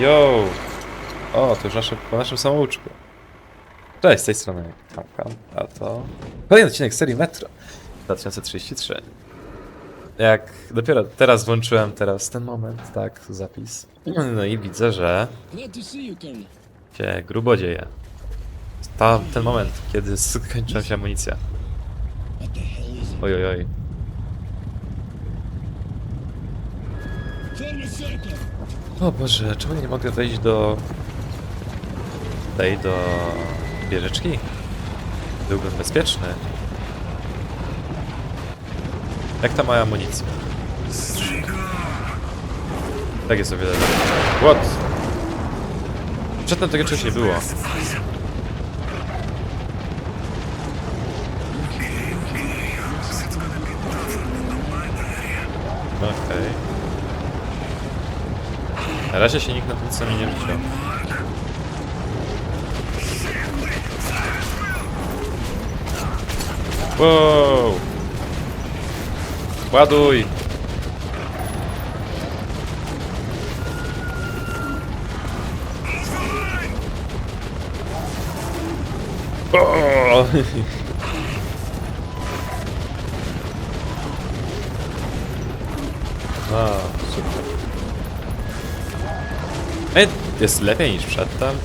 Yo! O, to już nasze, po naszym samouczku. Cześć, z tej strony Kamkam, a to kolejny odcinek serii Metro 2033. Jak dopiero teraz włączyłem teraz ten moment, tak, zapis. No i widzę, że się grubo dzieje. Ta, ten moment, kiedy skończyła się amunicja. Oj, oj, oj. O Boże, czemu nie mogę wejść do... tej, do wieżyczki? Byłbym bezpieczny. Jak ta moja amunicja? Tak jest o wiele lepiej. What? Przedtem tego czegoś nie było. Na razie się nikt na tym samie nie rzucił. Wow! Ładuj! O! Ej, jest lepiej niż przedtem.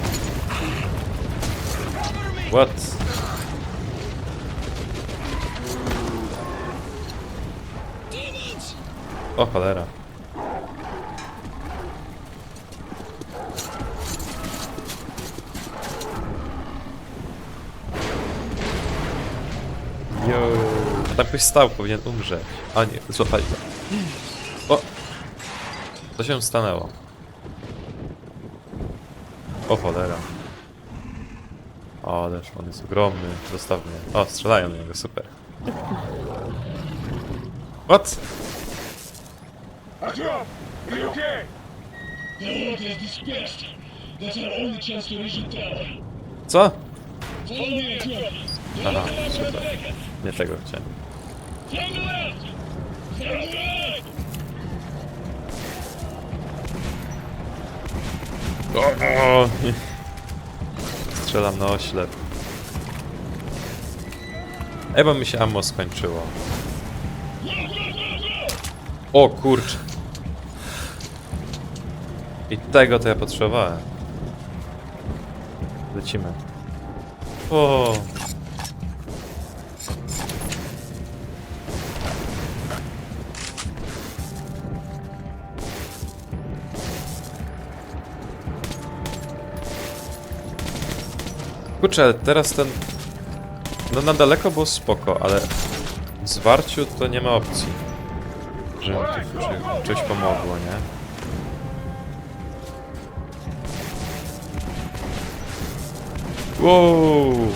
What? O cholera. Jo, tak byś stał, powinien umrzeć. A nie, złapali go. O! Co się stanęło? O cholera. O, ależ on jest ogromny, zostaw. O, strzelają do niego, super. What? Co? Aha, super. Nie tego chciałem. Right! O! Strzelam na oślep. Ej, bo mi się ammo skończyło. O kurczę. I tego to ja potrzebowałem. Lecimy. O. Kurczę, teraz ten... No na daleko było spoko, ale w zwarciu to nie ma opcji. Że coś pomogło, nie? Wow!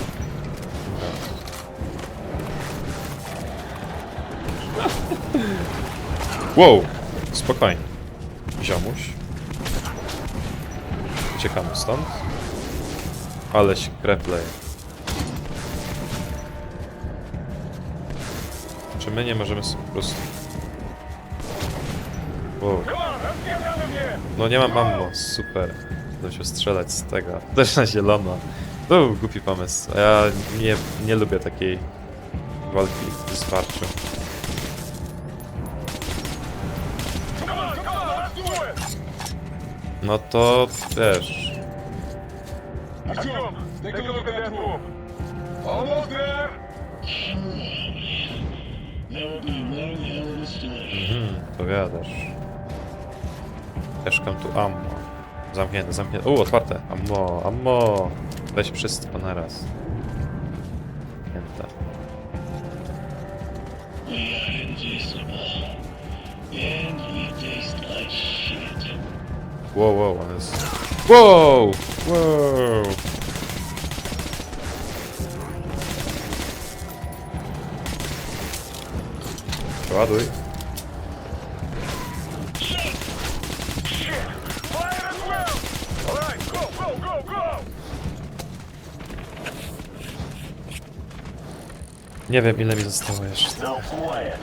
Wow! Spokojnie. Ziomuś. Uciekamy stąd. Ale się kreplej. Czy my nie możemy sobie po prostu... Wow. No nie mam ammo, super. Będę się strzelać z tego. Też na zielono. To był głupi pomysł. a Ja nie, nie lubię takiej walki w zwarciu. No to wiesz. One hell of a story. Mhm, powiadasz. Mieszkam tu ammo. Zamknięte, zamknięte. U, otwarte. Ammo, ammo. Weź wszystko na raz. Zamknięte. Wow, wow, on jest... Wow! Wow! Go! Nie wiem ile mi zostało jeszcze. No quiet.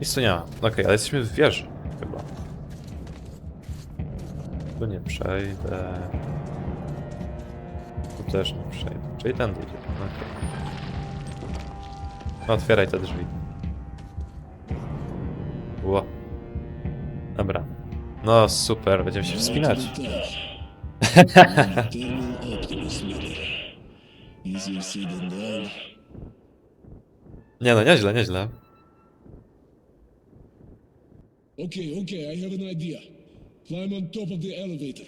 Nic tu nie ma. Okej, ale jesteśmy w wieży. Chyba. Tu nie przejdę. Tu też nie przejdę. Czyli ten idzie. Okej. No, otwieraj te drzwi. Ło. Dobra. No super, będziemy się wspinać. Nie no, nieźle, nieźle. Okay, okay, I have an idea. Climb on top of the elevator.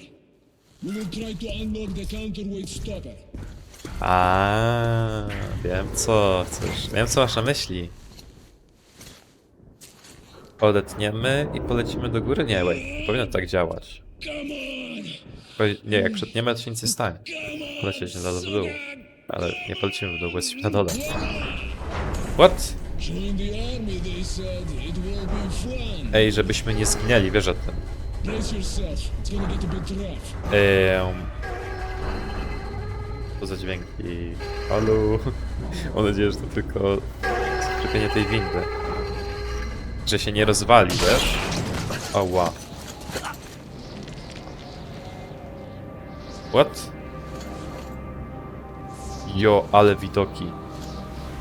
We will try to unlock the counterweight stopper. A, wiem co chcesz. Wiem co masz na myśli. Odetniemy i polecimy do góry? Nie, wait. nie Powinno tak działać. Nie, jak przetniemy, to się nic nie stanie. Na dole w dół. Ale nie polecimy w dół, bo jesteśmy na dole. What? Ej, żebyśmy nie zginęli, wiesz o tym. Ehm... Co za dźwięki? Halo? Mam nadzieję, że to tylko skrzypienie tej windy. Że się nie rozwali, wiesz? O, wow. What? Jo, ale widoki.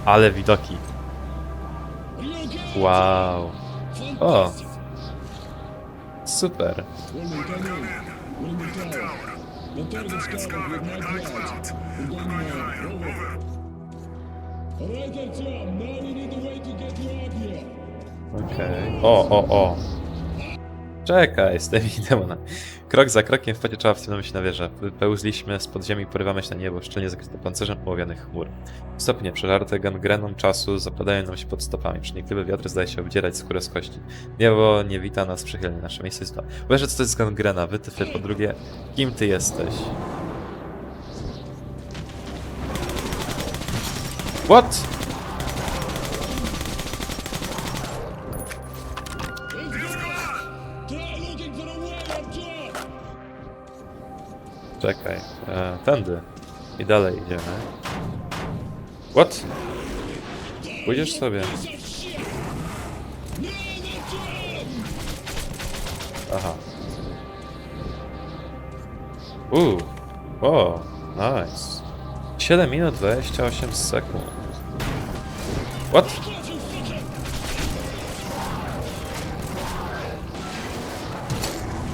Ale widoki. Okay? Wow. O, super. Okej. O, o, o. Czekaj, z tymi demonami. Krok za krokiem w pocie trzeba wciągnąć się na wieżę. Pełzliśmy z podziemi, porywamy się na niebo, szczelnie zakryte pancerzem połowianych chmur. Stopnie przeżarte gangreną czasu zapadają nam się pod stopami. Przenikliwy wiatr zdaje się obdzierać skórę z kości. Niebo nie wita nas przychylnie, nasze miejsce jest to. Wiesz, co to jest gangrena, wytyfy. Po drugie, kim ty jesteś? What? Czekaj, e, tędy. I dalej idziemy. What? Pójdziesz sobie. Aha. Uuu. O, nice. 7 minut 28 sekund. What?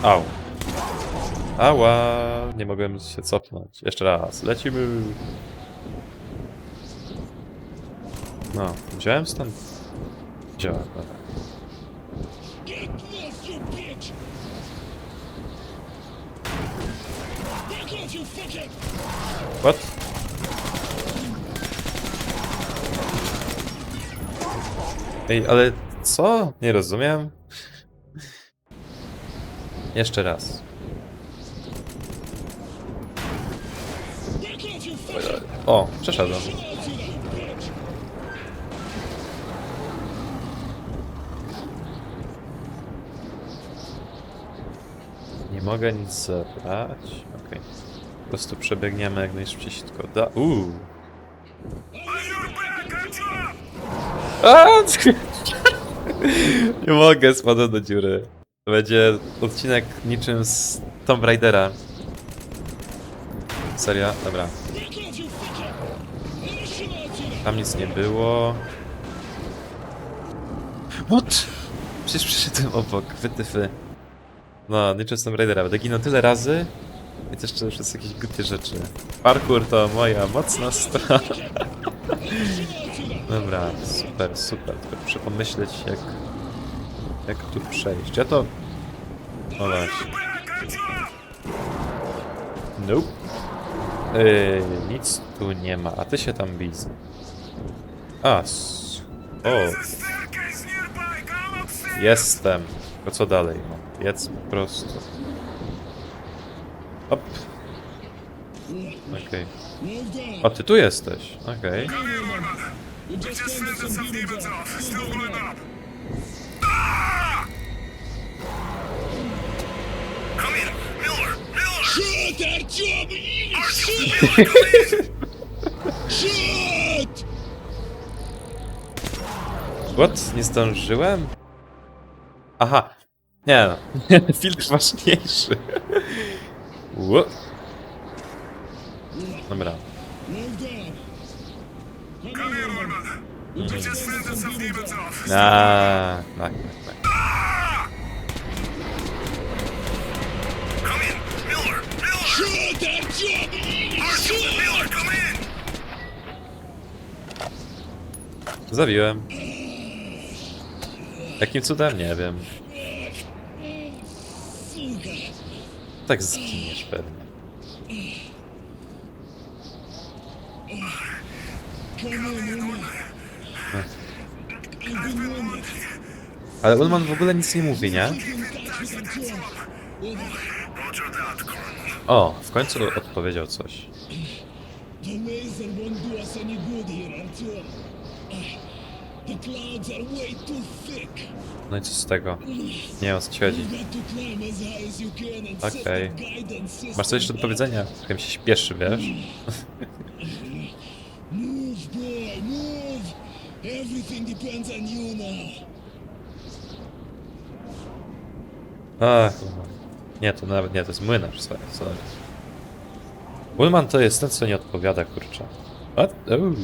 Au. Ała. Nie mogłem się cofnąć. Jeszcze raz. Lecimy. No, wziąłem stąd. Wziąłem, dobra. Fucker! What? Ej, ale co? Nie rozumiem. Jeszcze raz. O, przeszedłem. Nie mogę nic zebrać. Okej. Po prostu przebiegniemy jak najszybciej się tylko da. Uuu. A! Nie mogę, spadłem do dziury. To będzie odcinek niczym z Tomb Raidera. Serio? Dobra. Tam nic nie było. What? Przecież przyszedłem obok, wytyfy. No, niczym Tomb Raidera. Będę ginął tyle razy i też jeszcze przez jakieś głupie rzeczy. Parkour to moja mocna strona. Dobra, super, super. Tylko muszę pomyśleć jak... Jak tu przejść. Ja to... O właśnie. Nope. Yy, nic tu nie ma, a ty się tam bij. A, s- o, jestem. To co dalej? No, jedz po prostu. Op. Okej. Done. O, ty tu jesteś. Okej. Off. What? Nie zdążyłem? Aha. Nie no. Filtr ważniejszy. Ło. Dobra. Well done. Come here, Norman. We just landed some demons off. A, tak. Come in. Miller. Miller. Shoot, Artyom! Artyom, Miller, come in. Zabiłem. Jakim cudem? Nie wiem. Tak zginiesz pewnie. Ale Ulman w ogóle nic nie mówi, nie? O, w końcu odpowiedział coś. No i co z tego? Nie wiem o co ci chodzi. Okej. Masz coś jeszcze do powiedzenia? Trochę mi się śpieszy, wiesz? Move, boy, move! Everything depends on you now. Ach. Nie, to nawet nie, to jest młynarz, sorry, sorry. Ulman to jest ten, co nie odpowiada, kurczę. What? Ooh.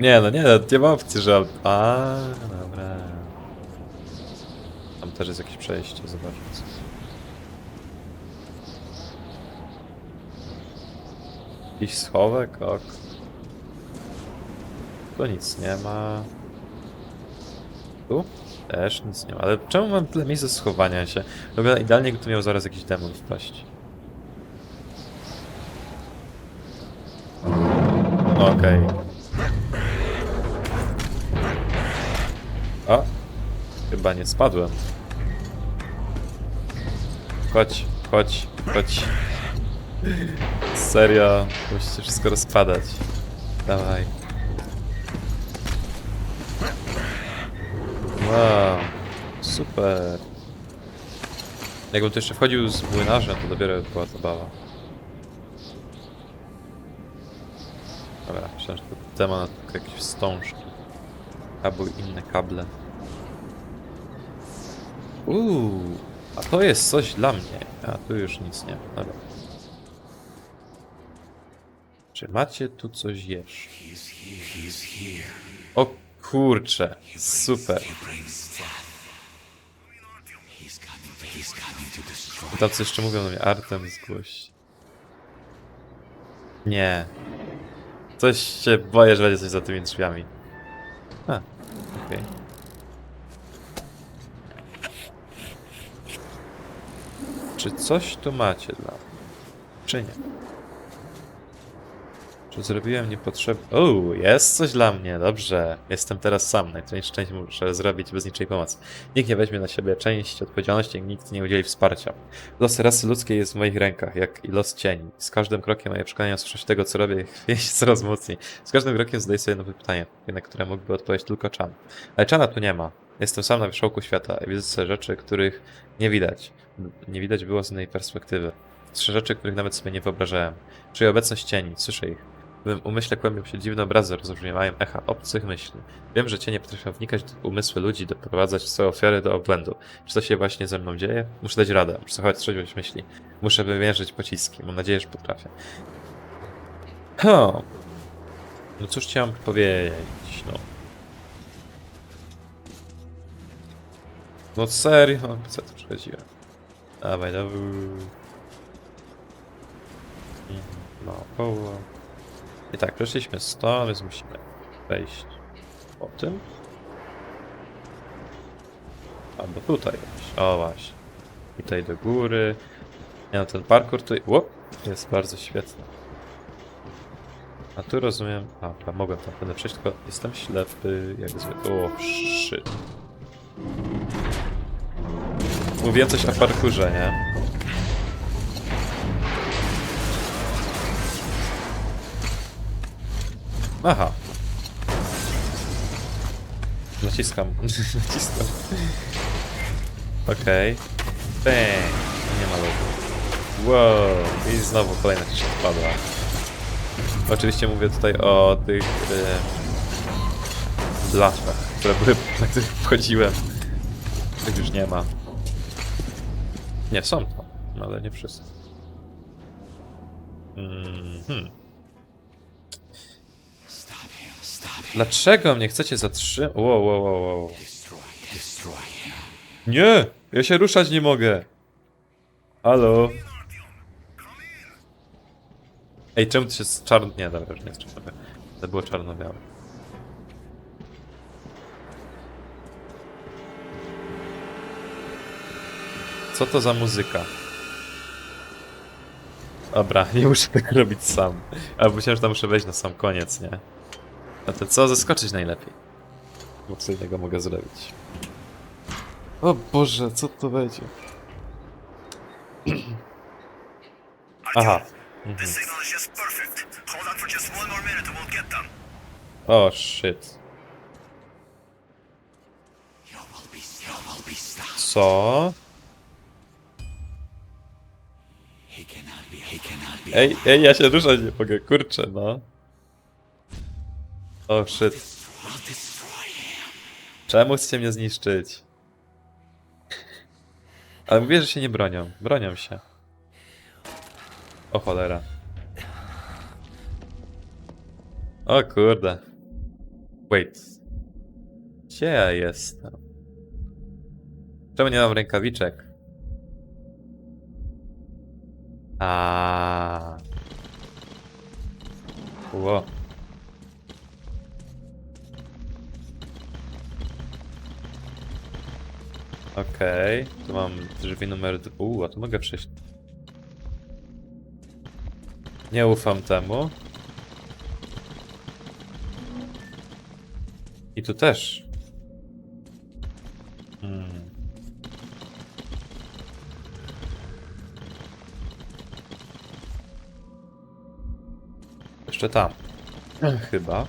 Nie no, nie, no, nie ma opcji, że... A, dobra. Tam też jest jakieś przejście, zobaczmy. co- Jakiś schowek, ok. Tu nic nie ma. Tu? Też nic nie ma. Ale czemu mam tyle miejsca schowania się? Wygląda idealnie, gdyby tu miał zaraz jakiś demon wpaść. Okej. O! Chyba nie spadłem. Chodź, chodź, chodź. Serio, musi się wszystko rozpadać. Dawaj. Wow, super. Jakbym tu jeszcze wchodził z młynarzem, to dopiero by była zabawa. Dobra, myślałem, że to temat jakieś wstążki. Albo inne kable. Uuu, a to jest coś dla mnie. A tu już nic nie ma. Dobra. Czy macie tu coś jeszcze? O kurcze, super. I Tacy jeszcze mówią do mnie, Artem zgłoś. Nie. Coś się boję, że będzie coś za tymi drzwiami. A, okej. Czy coś tu macie dla mnie? Czy nie? Czy zrobiłem niepotrzebne... O, jest coś dla mnie, dobrze. Jestem teraz sam, najtrudniejszą część muszę zrobić bez niczej pomocy. Nikt nie weźmie na siebie część odpowiedzialności, nikt nie udzieli wsparcia. Los rasy ludzkiej jest w moich rękach, jak i los cieni. Z każdym krokiem moje przekonanie o tego, co robię, chwieje się coraz mocniej. Z każdym krokiem zadaję sobie nowe pytanie, na które mógłby odpowiedzieć tylko Chan. Ale Chana tu nie ma. Jestem sam na wierzchołku świata i widzę sobie rzeczy, których nie widać. Nie widać było z innej perspektywy. Trzy rzeczy, których nawet sobie nie wyobrażałem. Czuję obecność cieni, słyszę ich. W mym umyśle kłębią się dziwne obrazy, rozbrzmiewają echa obcych myśli. Wiem, że cienie potrafią wnikać w umysły ludzi, doprowadzać swoje ofiary do obłędu. Czy to się właśnie ze mną dzieje? Muszę dać radę, muszę zachować trzeźwość myśli. Muszę wymierzyć pociski, mam nadzieję, że potrafię. Ho! No cóż chciałem powiedzieć, no. No serio? Co tu przychodziłem? Dawaj, dawaj. No, koło. I tak, przeszliśmy stąd, więc musimy wejść po tym. Albo tutaj wejść. O właśnie. Tutaj do góry. Nie no, ten parkour tutaj łop, jest bardzo świetny. A tu rozumiem... A, mogłem tam będę przejść, tylko jestem ślepy, jak zwykle. O, shit. Mówiłem coś o parkurze, nie? Aha. Naciskam. Naciskam. Okej. Bang. Nie ma logo. Wow. I znowu kolejna rzecz odpadła. Oczywiście mówię tutaj o tych e, blaszach, które były, na których wchodziłem. Tych już nie ma. Nie, są to, no ale nie wszyscy. Mhm. Dlaczego mnie chcecie zatrzymać? Wow, wow, wow, wow. Nie! Ja się ruszać nie mogę! Halo? Ej, czemu to się z czarno... Nie, dobra, już nie jest czarno To było czarno-białe. Co to za muzyka? Dobra, nie muszę tego robić sam. A myślałem, że tam muszę wejść na sam koniec, nie? A to co? Zaskoczyć najlepiej. Bo co innego mogę zrobić. O Boże, co to będzie? Aha. Mhm. This signal is Ej, ej, ja się ruszać nie mogę, kurczę, no. O, shit. Czemu chcecie mnie zniszczyć? Ale mówię, że się nie bronią. Bronią się. O cholera. O kurde. Wait. Gdzie ja jestem? Czemu nie mam rękawiczek? A. Ło. Okej, tu mam drzwi numer... Uuu, a tu mogę przejść. Nie ufam temu. I tu też. Jeszcze tam. Chyba.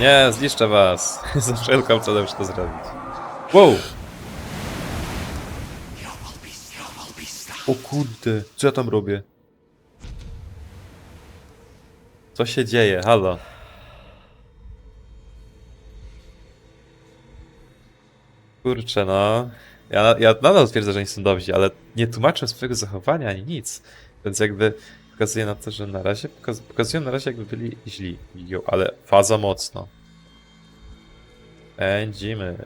Nie, zniszczę was. Za wszelką cenę muszę to zrobić. Wow! O kurde, co ja tam robię? Co się dzieje? Halo. Kurczę, no. Ja, ja nadal twierdzę, że nie są dobrzy, ale nie tłumaczę swojego zachowania ani nic. Więc jakby pokazuje na to, że na razie pokaz, pokazują na razie jakby byli źli. Ale faza mocno. Pędzimy.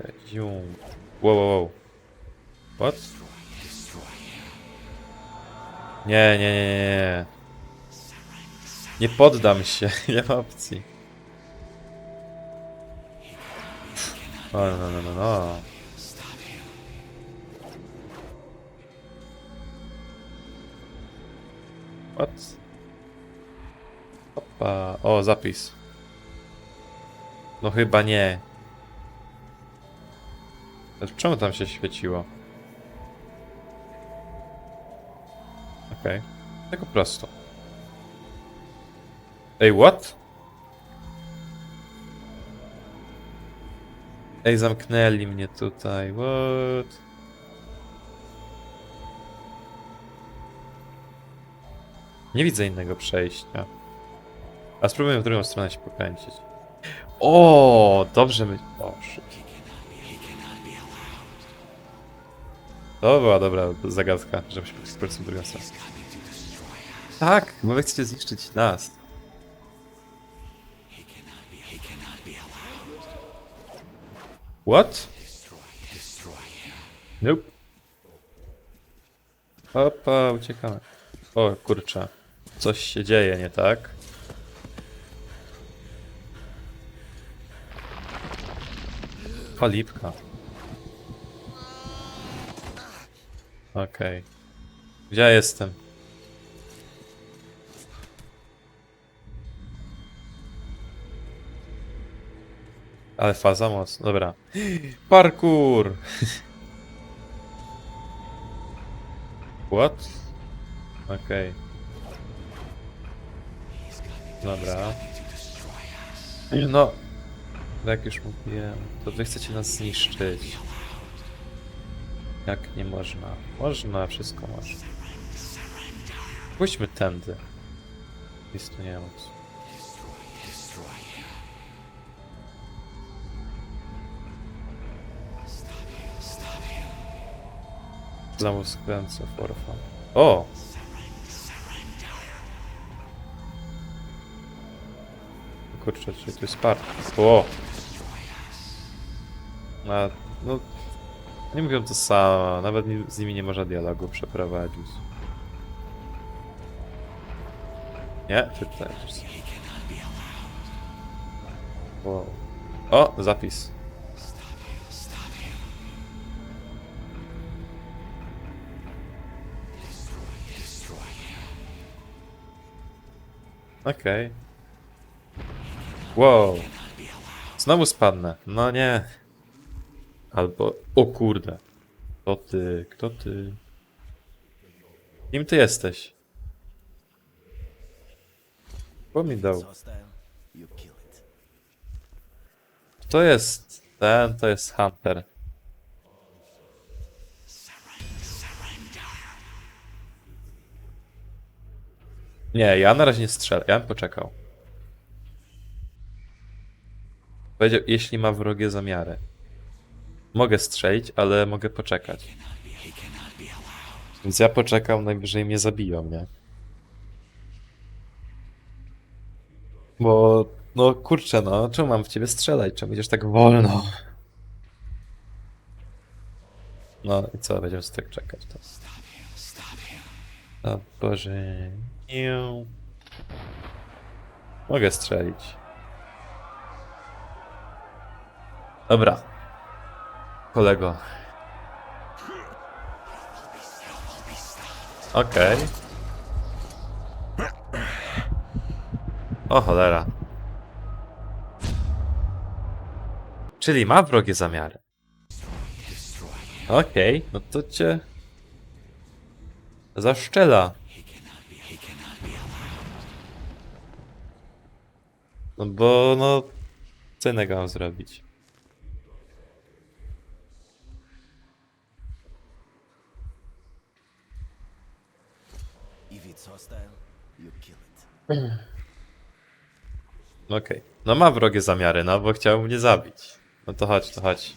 Wow, wow, wow. What? Nie, nie, nie, nie, nie. Poddam się, nie ma opcji. O, no, no, no, no. What? Opa. O, zapis. No chyba nie. Ale Czemu tam się świeciło? Okej. Tak po prostu. Ej, what? Ej, zamknęli mnie tutaj, what? Nie widzę innego przejścia. A spróbujmy w drugą stronę się pokręcić. O, dobrze my... O. To była dobra zagadka, żeby się po prostu w drugą stronę. Tak, bo wy chcecie zniszczyć nas. What? Nope. Opa, uciekamy. O kurczę. Coś się dzieje, nie tak? Palipka. Okej. Gdzie ja jestem? Ale faza mocno. Dobra. Parkour! What? Okej. Dobra. No, jak już mówiłem, to wy chcecie nas zniszczyć. Jak nie można? Można, wszystko można. Pójdźmy tędy. Jest tu nie moc. Znowu skręcę. O! Kurczę, czy tu jest part? O! A, no... Nie mówią to samo, nawet z nimi nie można dialogu przeprowadzić. Nie? Ty też. Wow. O! Zapis. Okej. Wow. Znowu spadnę. No nie. Albo... O kurde. Kto ty? Kto ty? Kim ty jesteś? Kto mi dał? To jest... Ten to jest Hunter. Nie, ja na razie nie strzelę. Ja bym poczekał. Powiedział, jeśli ma wrogie zamiary. Mogę strzelić, ale mogę poczekać. Więc ja poczekam, najwyżej mnie zabiją, nie? Bo, no kurczę, no, czemu mam w ciebie strzelać? Czemu będziesz tak wolno? No i co, będziemy tak czekać to. O Boże. Mogę strzelić. Dobra. Kolego. Okej. O cholera. Czyli ma wrogie zamiary. Okej, no to cię... Zaszczela. No bo no... Co innego mam zrobić? It. Okej. No ma wrogie zamiary, no bo chciał mnie zabić. No to chodź, to chodź.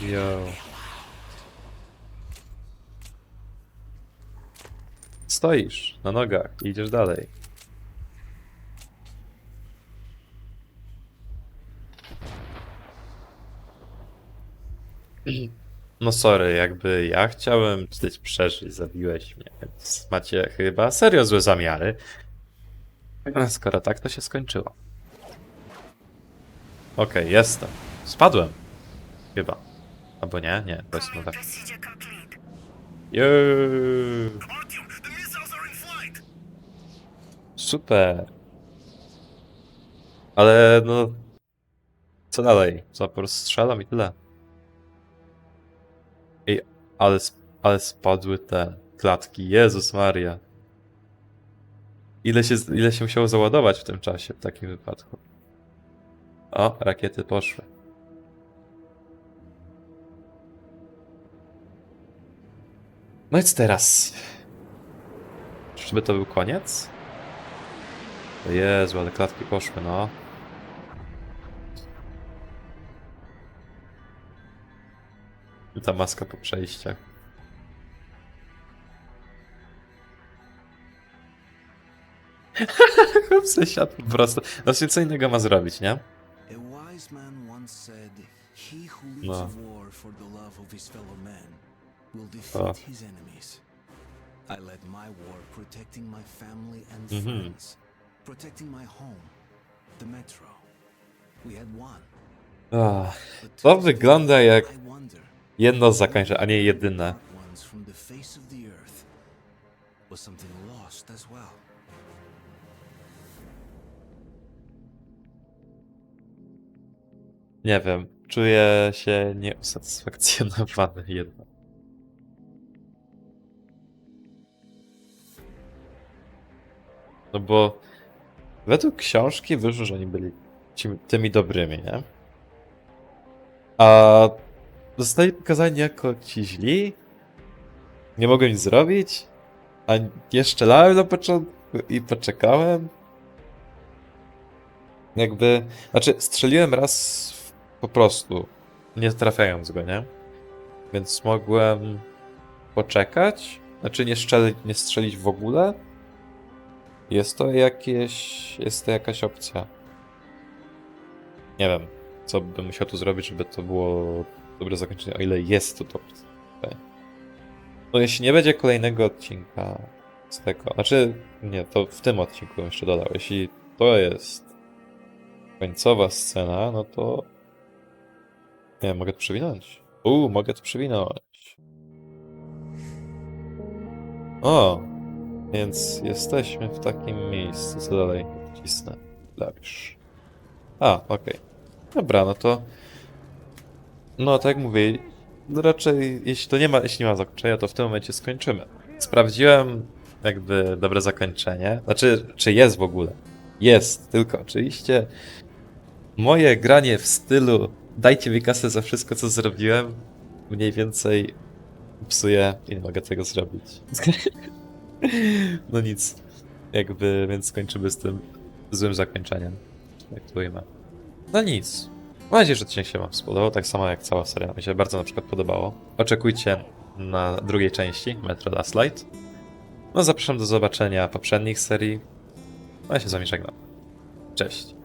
Yo. Stoisz na nogach i idziesz dalej. No sorry, jakby ja chciałem tutaj przeżyć, zabiłeś mnie, więc macie chyba serio złe zamiary. Skoro tak, to się skończyło. Okej, jestem. Spadłem. Chyba. Albo nie, nie, to jest no tak. Procedure complete. Jeee, Artyom, the missiles are in flight! super. Ale no... Co dalej? Prostu strzelam i tyle. Ale, ale spadły te klatki. Jezus Maria. Ile się, ile się musiało załadować w tym czasie, w takim wypadku? O, rakiety poszły. No i co teraz? Czyżby to był koniec? Jezu, ale klatki poszły, no. Ta maska po przejściach. Chłop se siadł po prostu. Znaczy, co innego ma zrobić, nie? No. O. I led my war protecting my family and Mhm. friends, protecting my home, the metro. We had won. But to wygląda jak Jedno zakończę, a nie jedyne. Nie wiem, czuję się nieusatysfakcjonowany jednak. No bo według książki wyszło, że oni byli tymi dobrymi, nie? A zostali pokazani jako ci źli. Nie mogę nic zrobić. A nie strzelałem na początku i poczekałem. Jakby. Znaczy, strzeliłem raz po prostu, nie trafiając go, nie? Więc mogłem poczekać. Znaczy, nie, strzeli, nie strzelić w ogóle. Jest to jakieś. Jest to jakaś opcja. Nie wiem, co bym musiał tu zrobić, żeby to było dobre zakończenie, o ile jest to. Tutaj. No jeśli nie będzie kolejnego odcinka z tego, znaczy nie, to w tym odcinku jeszcze dodał. Jeśli to jest końcowa scena, no to nie mogę to przewinąć. Uuu, mogę to przewinąć. O, więc jesteśmy w takim miejscu. Co dalej? Wcisnę klawisz. A, okej. Dobra, no to. No, tak jak mówię, no raczej jeśli to nie ma, jeśli nie ma zakończenia, to w tym momencie skończymy. Sprawdziłem jakby dobre zakończenie. Znaczy, czy jest w ogóle? Jest, tylko oczywiście moje granie w stylu dajcie mi kasę za wszystko, co zrobiłem, mniej więcej psuje i nie mogę tego zrobić. No nic. Jakby, więc skończymy z tym złym zakończeniem. Jak to. No nic. Mam nadzieję, że odcinek się Wam spodobał, tak samo jak cała seria. Mi się bardzo na przykład podobało. Oczekujcie na drugiej części Metro Last Light. No zapraszam do zobaczenia poprzednich serii. No ja się z Wami żegnam. Cześć.